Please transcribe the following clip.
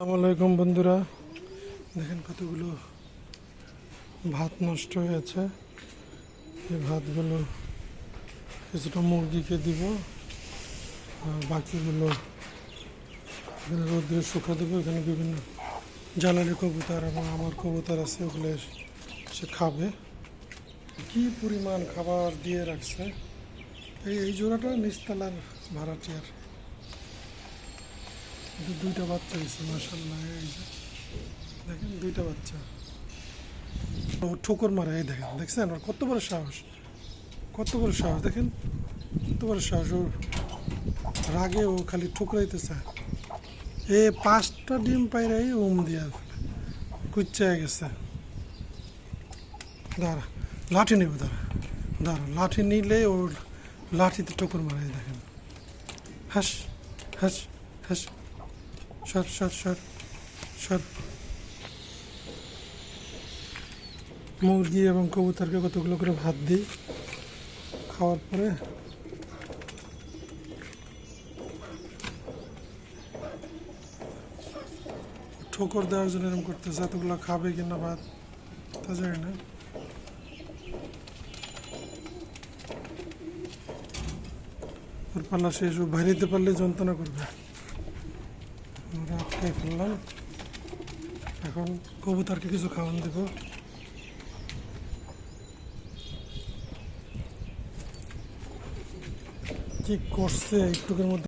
আসসালামু আলাইকুম বন্ধুরা। দেখেন কতগুলো ভাত নষ্ট হয়েছে। এই ভাতগুলো কিছুটা মুরগিকে দিব, আর বাকিগুলো এখানে রোদ্রে শুকা দেবো। এখানে বিভিন্ন জ্বালালি কবুতর এবং আমার কবুতর আছে, ওগুলো সে খাবে। কি পরিমাণ খাবার দিয়ে রাখছে? এই এই জোড়াটা নিচতলার ভাড়াটিয়ার। দু দুইটা বাচ্চা এই যে। দেখেন, দুইটা বাচ্চা। ও ঠোকর মারে, এই দেখেন, দেখছেন? ওর কত বড় সাহস। কত বড় সাহস, দেখেন? কত বড় সাহস, ওর রাগে ও খালি ঠুকরাইতে চায় এ পাঁচটা ডিম পাইরাই ওম দিয়া কুচ্চায় গেছে। দাঁড়া, লাঠি নেব, দাঁড়া। দাঁড়া, লাঠি নিলে ওর লাঠিতে ঠোকর মারে, এই দেখেন। হাস হাস হাস। সর সর সর সর মুরগি এবং কবুতরকে কতগুলো করে ভাত দিই? খাওয়ার পরে। ঠোকর দেওয়ার জন্য এরকম করতেছে, এতগুলো খাবে কিনা ভাত? তা জানি না। ওর পাল্লা শেষ, ও দিতে পারলে যন্ত্রণা করবে। আটকাই ফেললাম এখন কিছু খাওয়ান দেব। কি করছে একটুকের মধ্যে